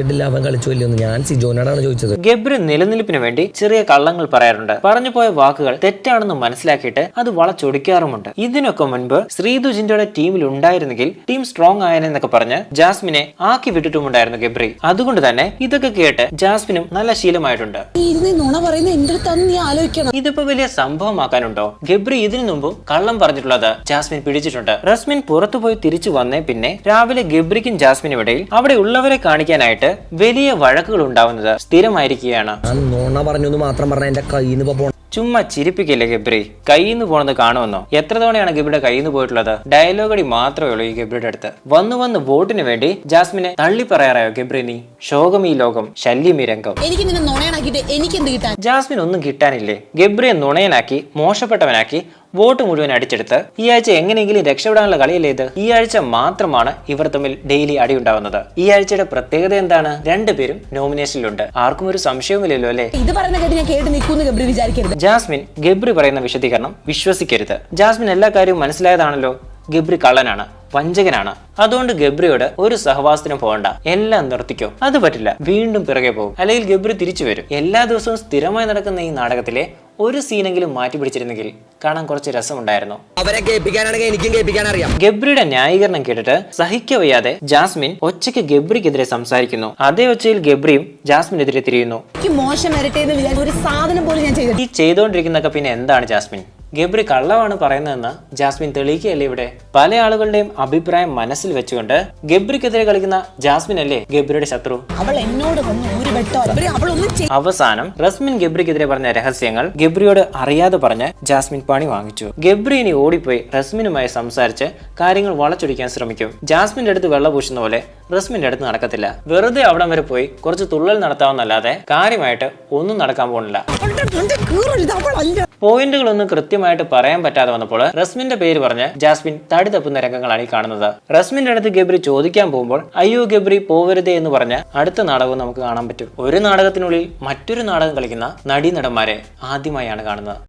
അറിയിച്ചിട്ടില്ല അവൻ കളിച്ചു ഇല്ലെന്ന് ഞാൻ സിജോനോടാണ് ചോദിച്ചത്. ഗബ്രി നിലനിൽപ്പിന് വേണ്ടി ചെറിയ കള്ളങ്ങൾ പറയാറുണ്ട്. പറഞ്ഞു പോയ വാക്കുകൾ തെറ്റാണെന്ന് മനസ്സിലാക്കിയിട്ട് അത് വളച്ചൊടിക്കാറുമുണ്ട്. ഇതിനൊക്കെ മുൻപ് ശ്രീതു ജിൻഡോയുടെ ടീമിൽ ഉണ്ടായിരുന്നെങ്കിൽ ടീം സ്ട്രോങ് ആയനെന്നൊക്കെ പറഞ്ഞ് ജാസ്മിനെ ആക്കി വിട്ടിട്ടുമുണ്ടായിരുന്നു ഗബ്രി. അതുകൊണ്ട് തന്നെ ഇതൊക്കെ കേട്ട് ജാസ്മിനും നല്ല ശീലമായിട്ടുണ്ട്. ഇതിപ്പോ വലിയ സംഭവമാക്കാനുണ്ടോ? ഗബ്രി ഇതിനു മുമ്പും കള്ളം പറഞ്ഞിട്ടുള്ളത് ജാസ്മിൻ പിടിച്ചിട്ടുണ്ട്. റസ്മിൻ പുറത്തുപോയി തിരിച്ചു വന്നേ പിന്നെ രാവിലെ ഗബ്രിക്കും ജാസ്മിനും ഇടയിൽ അവിടെ ഉള്ളവരെ കാണിക്കാനായിട്ട് വലിയ വഴക്കുകൾ ഉണ്ടാവുന്നത് സ്ഥിരമായിരിക്കുകയാണ്. ഞാൻ നോണ പറഞ്ഞു എന്ന് മാത്രം പറഞ്ഞ എന്റെ കയ്യിൽ നിന്ന് ഇപ്പൊ പോണം ചുമ്മാ ചിരിപ്പിക്കില്ലേ ഗബ്രി? കയ്യിൽ നിന്ന് പോണത് കാണുമെന്നോ? എത്ര തവണയാണ് ഗബ്രിയുടെ കയ്യിൽ നിന്ന് പോയിട്ടുള്ളത് ഡയലോഗടി മാത്രമേ ഉള്ളൂ ഈ ഗബ്രിയുടെ അടുത്ത്. വന്നു വന്ന് വോട്ടിന് വേണ്ടി ജാസ്മിനെ തള്ളി പറയാറായോ ഗബ്രി നീ? ശോകം ഈ ലോകം ശല്യം ഈ രംഗം. എനിക്ക് നിന്നെ നുണയനാക്കിയിട്ട് എനിക്ക് എന്ത് കിട്ടാൻ? ജാസ്മിൻ ഒന്നും കിട്ടാനില്ലേ? ഗബ്രിയെ നുണയനാക്കി മോശപ്പെട്ടവനാക്കി വോട്ട് മുഴുവൻ അടിച്ചെടുത്ത് ഈ ആഴ്ച എങ്ങനെയെങ്കിലും രക്ഷപ്പെടാനുള്ള കളിയല്ലേ ഇത് ഈ ആഴ്ച മാത്രമാണ് ഇവർ തമ്മിൽ ഡെയിലി അടിയുണ്ടാവുന്നത് ഈ ആഴ്ചയുടെ പ്രത്യേകത എന്താണ്? രണ്ടുപേരും നോമിനേഷനിലുണ്ട് ആർക്കും ഒരു സംശയവുമില്ലല്ലോ അല്ലേ? ഇത് പറയുന്ന കേട്ട് നിൽക്കുന്നു ഗബ്രി വിചാരിക്കരുത്. ജാസ്മിൻ ഗബ്രി പറയുന്ന വിശദീകരണം വിശ്വസിക്കരുത്. ജാസ്മിൻ എല്ലാ കാര്യവും മനസ്സിലായതാണല്ലോ? ഗബ്രി കള്ളനാണ് വഞ്ചകനാണ്. അതുകൊണ്ട് ഗബ്രിയോട് ഒരു സഹവാസത്തിനും പോകണ്ട. എല്ലാം നിർത്തിക്കോ. അത് പറ്റില്ല. വീണ്ടും പിറകെ പോകും. അല്ലെങ്കിൽ ഗബ്രി തിരിച്ചു വരും. എല്ലാ ദിവസവും സ്ഥിരമായി നടക്കുന്ന ഈ നാടകത്തിലെ ഒരു സീനെങ്കിലും മാറ്റി പിടിച്ചിരുന്നെങ്കിൽ കാണാൻ കുറച്ച് രസമുണ്ടായിരുന്നു. അവരെ കേൾപ്പിക്കാനാണെങ്കിൽ എനിക്കും കേൾപ്പിക്കാൻ അറിയാം ഗബ്രിയുടെ ന്യായീകരണം കേട്ടിട്ട് സഹിക്കവയ്യാതെ ജാസ്മിൻ ഒച്ചയ്ക്ക് ഗബ്രിക്കെതിരെ സംസാരിക്കുന്നു. അതേ ഒച്ചയിൽ ഗബ്രിയും ജാസ്മിനെതിരെ തിരിയുന്നു. എനിക്ക് മോശം വരട്ടെ എന്ന് വിചാരിച്ച ഒരു സാധനം പോലും ഞാൻ ചെയ്തു ഈ ചെയ്തുകൊണ്ടിരിക്കുന്നതൊക്കെ പിന്നെ എന്താണ് ജാസ്മിൻ? ഗബ്രി കള്ളമാണ് പറയുന്നതെന്ന് ജാസ്മിൻ തെളിയിക്കുകയല്ലേ ഇവിടെ? പല ആളുകളുടെയും അഭിപ്രായം മനസ്സിൽ വെച്ചുകൊണ്ട് ഗബ്രിക്കെതിരെ കളിക്കുന്ന ജാസ്മിൻ അല്ലേ ഗബ്രിയുടെ ശത്രു? അവൾ എന്നോട് അവസാനം റസ്മിൻ ഗബ്രിക്കെതിരെ പറഞ്ഞ രഹസ്യങ്ങൾ ഗബ്രിയോട് അറിയാതെ പറഞ്ഞ് ജാസ്മിൻ പണി വാങ്ങിച്ചു. ഗബ്രി ഇനി ഓടിപ്പോയി റസ്മിനുമായി സംസാരിച്ച് കാര്യങ്ങൾ വളച്ചൊടിക്കാൻ ശ്രമിക്കും. ജാസ്മിന്റെ അടുത്ത് വെള്ള പൂശുന്ന പോലെ റസ്മിന്റെ അടുത്ത് നടക്കത്തില്ല. വെറുതെ അവിടം വരെ പോയി കുറച്ച് തുള്ളൽ നടത്താവുന്നല്ലാതെ കാര്യമായിട്ട് ഒന്നും നടക്കാൻ പോകുന്നില്ല. പോയിന്റുകളൊന്നും കൃത്യമായിട്ട് പറയാൻ പറ്റാതെ വന്നപ്പോൾ റസ്മിന്റെ പേര് പറഞ്ഞ് ജാസ്മിൻ തടി തപ്പുന്ന രംഗങ്ങളാണ് ഈ കാണുന്നത്. റസ്മിന്റെ അടുത്ത് ഗബ്രി ചോദിക്കാൻ പോകുമ്പോൾ അയ്യോ ഗബ്രി പോവരുതേ എന്ന് പറഞ്ഞ അടുത്ത നാടകവും നമുക്ക് കാണാൻ പറ്റും. ഒരു നാടകത്തിനുള്ളിൽ മറ്റൊരു നാടകം കളിക്കുന്ന നടീനടന്മാരെ ആദ്യമായാണ് കാണുന്നത്.